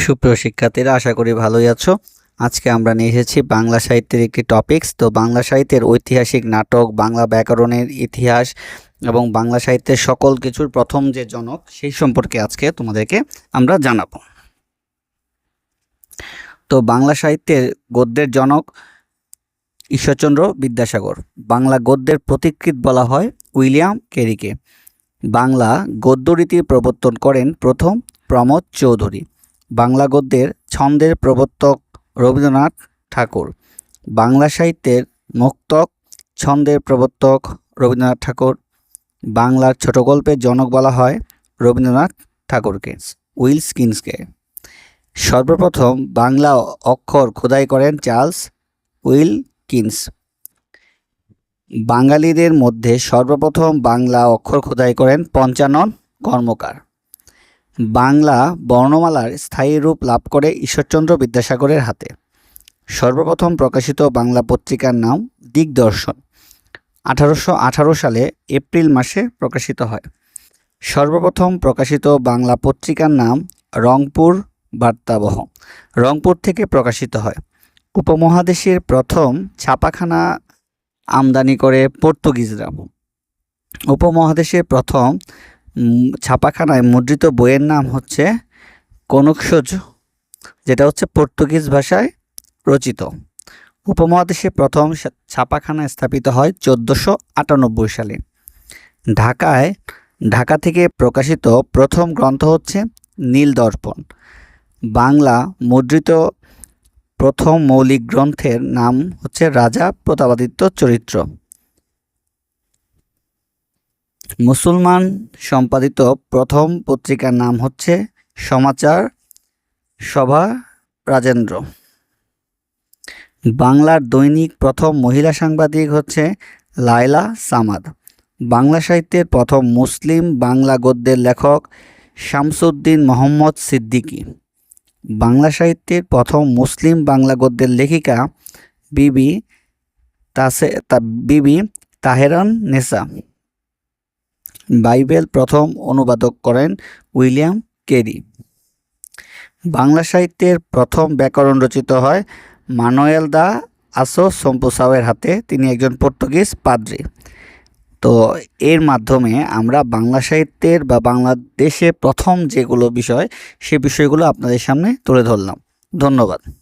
সুপ্রিয় শিক্ষার্থীরা, আশা করি ভালোই আছো। আজকে আমরা নিয়ে এসেছি বাংলা সাহিত্যের একটি টপিকস তো বাংলা সাহিত্যের ঐতিহাসিক নাটক, বাংলা ব্যাকরণের ইতিহাস এবং বাংলা সাহিত্যের সকল কিছুর প্রথম যে জনক, সেই সম্পর্কে আজকে তোমাদেরকে আমরা জানাব। তো বাংলা সাহিত্যের গদ্যের জনক ঈশ্বরচন্দ্র বিদ্যাসাগর। বাংলা গদ্যের প্রতিকৃত বলা হয় উইলিয়াম কেরিকে। বাংলা গদ্য গদ্যরীতির প্রবর্তন করেন প্রথম প্রমোদ চৌধুরী। বাংলা গদ্যের ছন্দের প্রবর্তক রবীন্দ্রনাথ ঠাকুর। বাংলা সাহিত্যের মুক্তক ছন্দের প্রবর্তক রবীন্দ্রনাথ ঠাকুর। বাংলার ছোট গল্পের জনক বলা হয় রবীন্দ্রনাথ ঠাকুরকে উইলস কিন্সকে সর্বপ্রথম বাংলা অক্ষর খোদাই করেন চার্লস উইল কিন্স। বাঙালিদের মধ্যে সর্বপ্রথম বাংলা অক্ষর খোদাই করেন পঞ্চানন কর্মকার। বাংলা বর্ণমালার স্থায়ী রূপ লাভ করে ঈশ্বরচন্দ্র বিদ্যাসাগরের হাতে। সর্বপ্রথম প্রকাশিত বাংলা পত্রিকার নাম দিগদর্শন। আঠারোশো আঠারো সালে এপ্রিল মাসে প্রকাশিত হয়। সর্বপ্রথম প্রকাশিত বাংলা পত্রিকার নাম রংপুর বার্তাবহ। রংপুর থেকে প্রকাশিত হয়। উপমহাদেশের প্রথম ছাপাখানা আমদানি করে পর্তুগিজরা। উপমহাদেশের প্রথম ছাপাখানায় মুদ্রিত বইয়ের নাম হচ্ছে কনকসজ, যেটা হচ্ছে পর্তুগিজ ভাষায় রচিত। উপমহাদেশে প্রথম ছাপাখানা স্থাপিত হয় চোদ্দোশো আটানব্বই সালে। ঢাকায়, ঢাকা থেকে প্রকাশিত প্রথম গ্রন্থ হচ্ছে নীল দর্পণ বাংলা মুদ্রিত প্রথম মৌলিক গ্রন্থের নাম হচ্ছে রাজা প্রতাপাদিত্য চরিত্র। মুসলমান সম্পাদিত প্রথম পত্রিকার নাম হচ্ছে সমাচার সভা রাজেন্দ্র। বাংলার দৈনিক প্রথম মহিলা সাংবাদিক হচ্ছে লায়লা সামাদ। বাংলা সাহিত্যের প্রথম মুসলিম বাংলা গদ্যের লেখক শামসুদ্দিন মোহাম্মদ সিদ্দিকী। বাংলা সাহিত্যের প্রথম মুসলিম বাংলা গদ্যের লেখিকা বিবি তাসে বিবি তাহেরান নেসা। বাইবেল প্রথম অনুবাদক করেন উইলিয়াম কেরি। বাংলা সাহিত্যের প্রথম ব্যাকরণ রচিত হয় মানুয়েল দা আসো সম্পুসাওয়ের হাতে, তিনি একজন পর্তুগিজ পাদ্রী। তো এর মাধ্যমে আমরা বাংলা সাহিত্যের বা বাংলাদেশে প্রথম যেগুলো বিষয়, সে বিষয়গুলো আপনাদের সামনে তুলে ধরলাম। ধন্যবাদ।